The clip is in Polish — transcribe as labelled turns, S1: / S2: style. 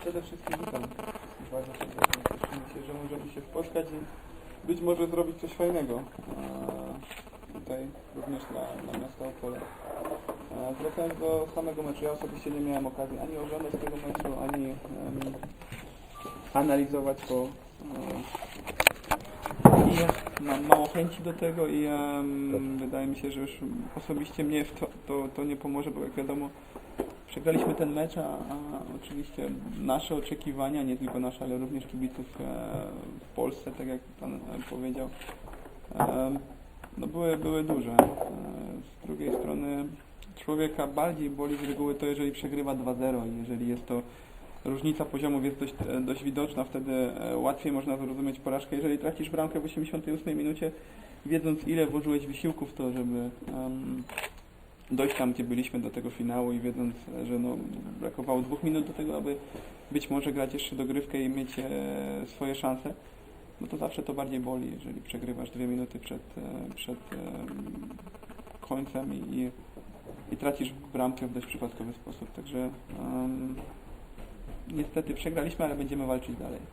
S1: Przede wszystkim witam wszystkich bardzo serdecznie. Się, że możemy się spotkać i być może zrobić coś fajnego. Tutaj również dla, dla miasta Opole. Wracając do samego meczu, ja osobiście nie miałem okazji ani oglądać tego meczu, ani analizować, bo e, i mam mało chęci do tego i em, wydaje mi się, że już osobiście mnie w to, to, to nie pomoże, bo jak wiadomo przegraliśmy ten mecz, a, a oczywiście nasze oczekiwania, nie tylko nasze, ale również kibiców e, w Polsce, tak jak Pan e, powiedział, e, no były, były duże. Z drugiej strony człowieka bardziej boli z reguły to, jeżeli przegrywa 2-0 i jeżeli jest to różnica poziomów jest dość, dość widoczna, wtedy łatwiej można zrozumieć porażkę. Jeżeli tracisz bramkę w 88 minucie, wiedząc ile włożyłeś wysiłku w to, żeby dojść tam, gdzie byliśmy do tego finału i wiedząc, e, że no, brakowało dwóch minut do tego, aby być może grać jeszcze dogrywkę i mieć e, swoje szanse, no to zawsze to bardziej boli, jeżeli przegrywasz dwie minuty przed, e, przed em, końcem i, i, i tracisz bramkę w dość przypadkowy sposób. Także em, niestety przegraliśmy, ale będziemy walczyć dalej.